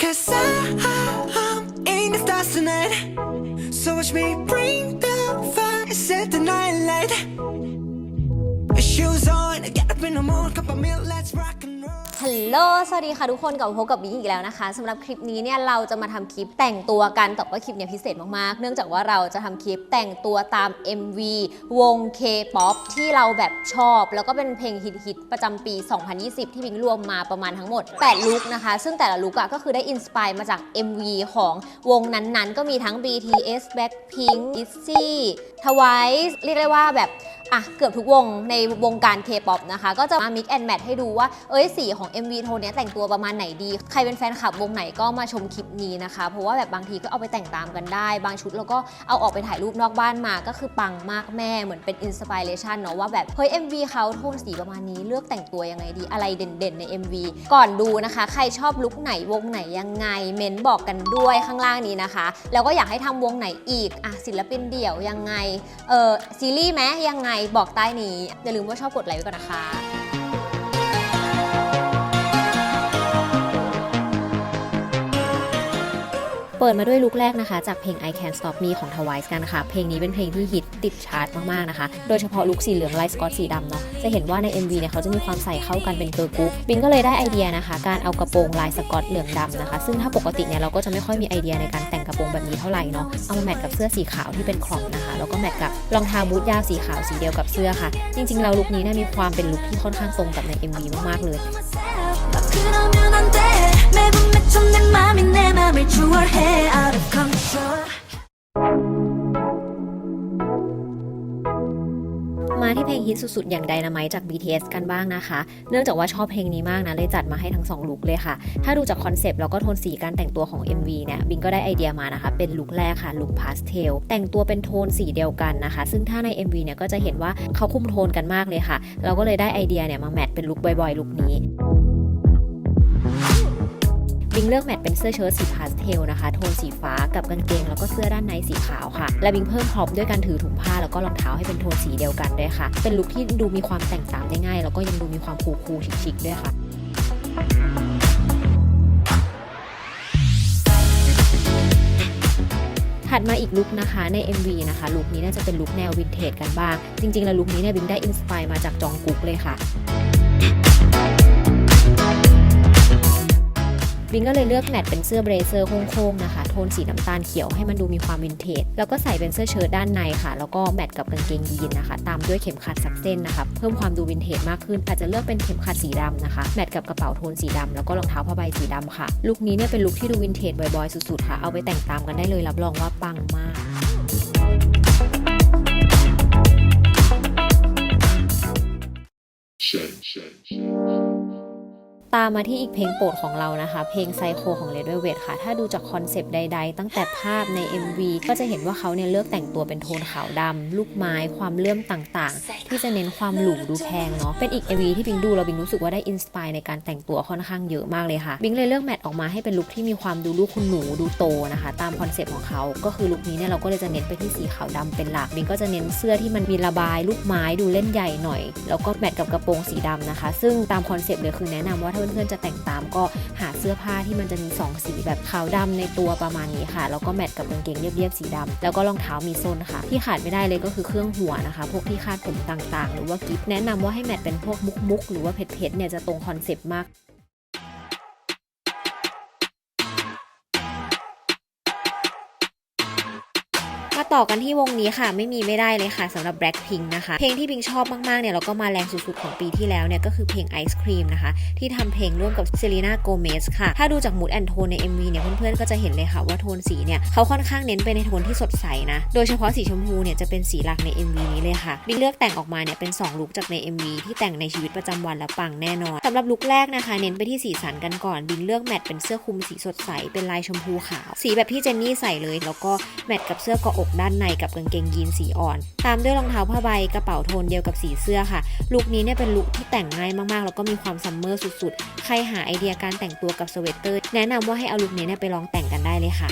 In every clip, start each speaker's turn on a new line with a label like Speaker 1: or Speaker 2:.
Speaker 1: Cause I'm in the stars tonight. So watch me bring the fire set the night light. Shoes on, get up in the morning, cup of milk, let's rock.
Speaker 2: ฮัลโหล สวัสดีค่ะทุกคนกลับมาพบกับบิ๊กอีกแล้วนะคะสำหรับคลิปนี้เนี่ยเราจะมาทำคลิปแต่งตัวกัน แต่ว่าคลิปเนี้ยพิเศษมากๆ เนื่องจากว่าเราจะทำคลิปแต่งตัวตาม MV วง K-POP ที่เราแบบชอบ แล้วก็เป็นเพลงฮิตๆประจำปี 2020 ที่บิ๊กรวมมาประมาณทั้งหมด 8 ลุคนะคะ ซึ่งแต่ละลุคอะก็คือได้อินสปายมาจาก MV ของวงนั้นๆ ก็มีทั้ง BTS Blackpink ITZY TWICE เรียกได้ว่าแบบ อะเกือบทุกวงในวงการ K-POP นะคะ ก็จะมา mix and match ให้ดูว่า เอ้ยสีของ MV โทนนี้แต่งตัวประมาณไหนดี ใครเป็นแฟนคลับวงไหนก็มาชมคลิปนี้นะคะ เพราะว่าแบบบางทีก็เอาไปแต่งตามกันได้ บางชุดเราก็เอาออกไปถ่ายรูปนอกบ้านมา ก็คือปังมากแม่เหมือนเป็นอินสปิเรชันเนาะว่าแบบเฮ้ย MV เขาโทนสีประมาณนี้เลือกแต่งตัวยังไงดีอะไรเด่นๆ ใน MV ก่อนดูนะคะ ใครชอบลุคไหนวงไหนยังไงเมนบอกกันด้วยข้างล่างนี้นะคะ แล้วก็อยากให้ทำวงไหนอีกอะศิลปินเดี่ยวยังไงเออซีรีส์ไหมยังไงบอกใต้นี้อย่าลืมว่าชอบกดไลค์ไว้ก่อนนะคะ เปิดมาด้วยลุคแรกนะคะ จากเพลง I Can Stop Me ของ Twice กันค่ะ เพลงนี้เป็นเพลงที่ฮิตติดชาร์ตมากๆนะคะ โดยเฉพาะลุคสีเหลืองลายสกอตสีดำเนาะจะเห็นว่าใน MV เนี่ยเขาจะมีความใส่เข้ากันเป็นเกิร์ลกรุ๊ปบินก็เลยได้ไอเดียนะคะ การเอากระโปรงลายสกอตเหลืองดำนะคะ ซึ่งถ้าปกติเนี่ยเราก็จะไม่ค่อยมีไอเดียในการแต่งกระโปรงแบบนี้เท่าไหร่เนาะเอามาแมทกับเสื้อสีขาวที่เป็นครอปนะคะแล้วก็แมทกับรองเท้าบูทยาวสีขาวสีเดียวกับเสื้อค่ะ จริงๆเราลุคนี้เนี่ยมีความเป็นลุคที่ค่อนข้างตรงกับใน MV มากๆเลย
Speaker 3: 그러면 안 돼 매번 맺힌 내 맘이 내 맘을 좋아해 out of control
Speaker 2: มาที่เพลงฮิตสุดๆ อย่าง Dynamite จาก BTS กันบ้างนะคะ เนื่องจากว่าชอบเพลงนี้มากนะ เลยจัดมาให้ทั้ง 2 ลุคเลยค่ะ ถ้าดูจากคอนเซปต์แล้วก็โทนสีการแต่งตัวของ MV เนี่ย บินก็ได้ไอเดียมานะคะ เป็นลุคแรกค่ะ ลุคพาสเทล แต่งตัวเป็นโทนสีเดียวกันนะคะ ซึ่งถ้าใน MV เนี่ยก็จะเห็นว่าเขาคุมโทนกันมากเลยค่ะ เราก็เลยได้ไอเดียเนี่ยมาแมทเป็นลุคบ่อยๆ ลุคนี้ บิงเลือกแมทเป็นเสื้อเชิ้ตสีพาสเทลนะคะ โทนสีฟ้ากับกางเกง แล้วก็เสื้อด้านในสีขาวค่ะ และบิงเพิ่มพร็อพด้วยการถือถุงผ้าแล้วก็รองเท้าให้เป็นโทนสีเดียวกันด้วยค่ะ เป็นลุคที่ดูมีความแต่งตามได้ง่าย แล้วก็ยังดูมีความคูลๆชิคๆด้วยค่ะถัดมาอีกลุคนะคะใน MV นะคะลุคนี้น่าจะเป็นลุคแนววินเทจกันบ้าง จริงๆ แล้วลุคนี้เนี่ยบิงได้อินสปายมาจากจองกุ๊กเลยค่ะ บิงก็เลยเลือกแมทเป็นเสื้อเบรเซอร์โค้งๆนะคะ โทนสีน้ำตาลเขียวให้มันดูมีความวินเทจ แล้วก็ใส่เป็นเสื้อเชิ้ตด้านในค่ะ แล้วก็แมทกับกางเกงยีนนะคะ ตามด้วยเข็มขัดสักเส้นนะคะ เพิ่มความดูวินเทจมากขึ้น อาจจะเลือกเป็นเข็มขัดสีดำนะคะ แมทกับกระเป๋าโทนสีดำแล้วก็รองเท้าผ้าใบสีดำค่ะ ลุคนี้เนี่ยเป็นลุคที่ดูวินเทจบ่อยๆ สุดๆ ค่ะ เอาไปแต่งตามกันได้เลยรับรองว่าปังมาก ตามมาที่อีกเพลงโปรดของเรานะคะ เพลงไซโคของ Red Velvet ค่ะ ถ้าดูจากคอนเซปต์ใด ๆ ตั้งแต่ภาพใน MV ก็จะเห็นว่าเขาเนี่ยเลือกแต่งตัวเป็นโทนขาวดำลูกไม้ความเลื่อมต่างๆ ที่จะเน้นความหรูดูแพงเนาะเป็นอีก MV ที่บิงดูเราบิงรู้สึกว่าได้อินสปายในการแต่งตัวค่อนข้างเยอะมากเลยค่ะ บิงเลยเลือกแมทออกมาให้เป็นลุคที่มีความดูลูกคุณหนูดูโตนะคะ ตามคอนเซปต์ของเขาก็คือลุคนี้เนี่ยเราก็เลยจะเน้นไปที่สีขาวดำเป็นหลักบิงก็จะเน้นเสื้อที่มันมีระบายลูกไม้ดูเล่นใหญ่หน่อย แล้วก็แมทกับกระโปรงสีดำนะคะ ซึ่งตามคอนเซปต์เลยคือแนะนำว่าถ้าพื่อนๆจะแต่งตามก็หาเสื้อผ้าที่มันจะมี 2 สีแบบขาวดำในตัวประมาณนี้ค่ะ แล้วก็แมทกับกางเกงเรียบๆสีดำแล้วก็รองเท้ามีส้นค่ะ ที่ขาดไม่ได้เลยก็คือเครื่องหัวนะคะ พวกที่คาดผมต่างๆ หรือว่ากิฟแนะนำว่าให้แมทเป็นพวกมุกๆหรือว่าเผ็ดๆเนี่ยจะตรงคอนเซปต์มาก มาต่อกันที่วงนี้ค่ะ ไม่มีไม่ได้เลยค่ะสำหรับ Blackpink นะคะ เพลงที่บิงชอบมากๆเนี่ยแล้วก็มาแรงสุดๆของปีที่แล้วเนี่ยก็คือเพลง Ice Cream นะคะ ที่ทำเพลงร่วมกับเซรีนาโกเมสค่ะ ถ้าดูจากมูดแอนโทนใน MV เนี่ยเพื่อนๆก็จะเห็นเลยค่ะว่าโทนสีเนี่ยเขาค่อนข้างเน้นไปในโทนที่สดใสนะ โดยเฉพาะสีชมพูเนี่ยจะเป็นสีหลักใน MV นี้เลยค่ะบิงเลือกแต่งออกมาเนี่ยเป็น2ลุคจากใน MV ที่แต่งในชีวิตประจำวันและปังแน่นอนสำหรับลุคแรกนะคะ เน้นไปที่สีสันกันก่อนบิงเลือกแมทเป็นเสื้อคลุมสีสดใสเป็นลายชมพูขาว สีแบบที่เจนนี่ใส่เลย แล้วก็แมทกับเสื้อเกาะอกด้านในกับกางเกงยีนสีอ่อน ตามด้วยรองเท้าผ้าใบกระเป๋าโทนเดียวกับสีเสื้อค่ะ ลุคนี้เนี่ยเป็นลุคที่แต่งง่ายมากๆ แล้วก็มีความซัมเมอร์สุดๆ ใครหาไอเดียการแต่งตัวกับสเวตเตอร์ แนะนำว่าให้เอาลุคนี้เนี่ยไปลองแต่งกันได้เลยค่ะ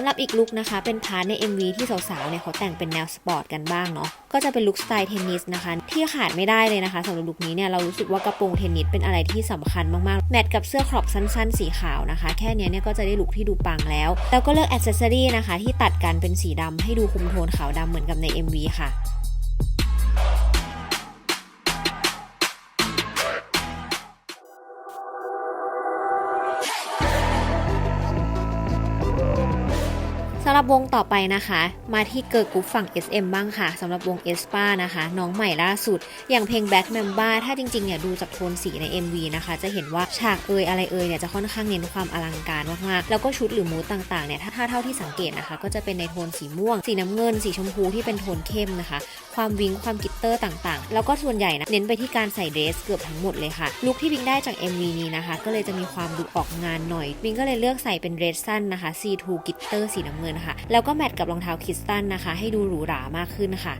Speaker 2: ำหรับอีกลุคนะคะ เป็นพาร์ทใน MV ที่สาวๆเนี่ยเขาแต่งเป็นแนวสปอร์ตกันบ้างเนาะก็จะเป็นลุคสไตล์เทนนิสนะคะ ที่ขาดไม่ได้เลยนะคะสำหรับลุคนี้เนี่ยเรารู้สึกว่ากระโปรงเทนนิสเป็นอะไรที่สำคัญมากๆ แมทกับเสื้อครอปสั้นๆ สีขาวนะคะ แค่เนี้ยเนี่ยก็จะได้ลุคที่ดูปังแล้ว แล้วก็เลือกอ c เซสซอรี่นะคะ ที่ตัดกันเป็นสีดำให้ดูคุมโทนขาวดำเหมือนกับใน MV ค่ะำหรับวงต่อไปนะคะ มาที่เกิร์ลกรุ๊ปฝั่ง SM บ้างค่ะสำหรับวง e s p a นะคะ น้องใหม่ล่าสุด อย่างเพลง Back Mamba ถ้าจริงๆเนี่ยดูจากโทนสีใน MV นะคะ จะเห็นว่าฉากเอยอะไรเอยเนี่ยจะค่อนข้างเน้นความอลังการมากๆ แล้วก็ชุดหรือมูดต่างๆเนี่ยถ้าเท่าที่สังเกตนะคะ ก็จะเป็นในโทนสีม่วง สีน้ำเงิน สีชมพูที่เป็นโทนเข้มนะคะ ความวิงความกิตเตอร์ต่างๆ แล้วก็ส่วนใหญ่นะเน้นไปที่การใส่เดรสเกือบทั้งหมดเลยค่ะลุคที่บิงได้จาก MV นี้นะคะ ก็เลยจะมีความดูออกงานหน่อยบิงก็เลยเลือกใส่เป็นเดรสสั้นนะคะ C2 กิตเตอร์สีน้ำเงินค่ะ แล้วก็แมทกับรองเท้าคิสตันนะคะ ให้ดูหรูหรามากขึ้นค่ะ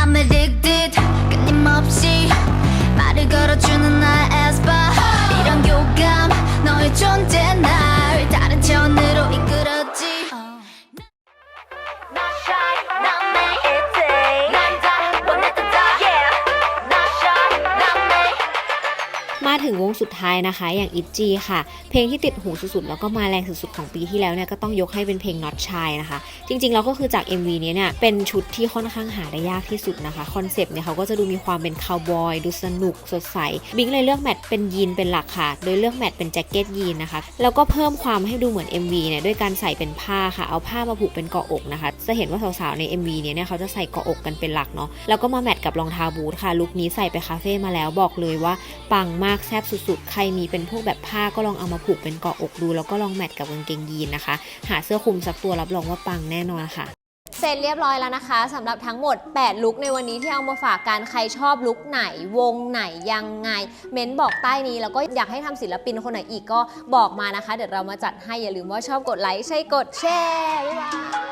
Speaker 3: I'm addicted 끊임없이 말을 걸어주는 나의
Speaker 2: ถึงวงสุดท้ายนะคะ อย่างอิจีค่ะ เพลงที่ติดหูสุดๆ แล้วก็มาแรงสุดๆ ของปีที่แล้วเนี่ยก็ต้องยกให้เป็นเพลง Not Shy นะคะ จริงๆแล้วก็คือจาก MV เนี้ยเนี่ยเป็นชุดที่ค่อนข้างหาได้ยากที่สุดนะคะ คอนเซปต์เนี่ยเขาก็จะดูมีความเป็นคาวบอย ดูสนุกสดใส บิงเลยเลือกแมทเป็นยีนเป็นหลักค่ะ โดยเลือกแมทเป็นแจ็คเก็ตยีนนะคะ แล้วก็เพิ่มความให้ดูเหมือน MV เนี่ยด้วยการใส่เป็นผ้าค่ะ เอาผ้ามาผูกเป็นเกาะอกนะคะ จะเห็นว่าสาวๆ ใน MV เนี่ยเนี่ยเขาจะใส่เกาะอกกันเป็นหลักเนาะ แล้วก็มาแมทกับรองเท้าบูทค่ะ ลุคนี้ใส่ไปคาเฟ่มาแล้วบอกเลยว่าปังมากแซบสุดๆ ใครมีเป็นพวกแบบผ้าก็ลองเอามาผูกเป็นเกาะอกดู แล้วก็ลองแมทกับกางเกงยีนนะคะ หาเสื้อคลุมสักตัวรับรองว่าปังแน่นอนค่ะเสร็จเรียบร้อยแล้วนะคะสำหรับทั้งหมด 8 ลุคในวันนี้ที่เอามาฝากกันใครชอบลุคไหนวงไหนยังไง เม้นบอกใต้นี้แล้วก็อยากให้ทำศิลปินคนไหนอีกก็บอกมานะคะ เดี๋ยวเรามาจัดให้อย่าลืมว่าชอบกดไลค์ใช่กดแชร์บ๊ายบาย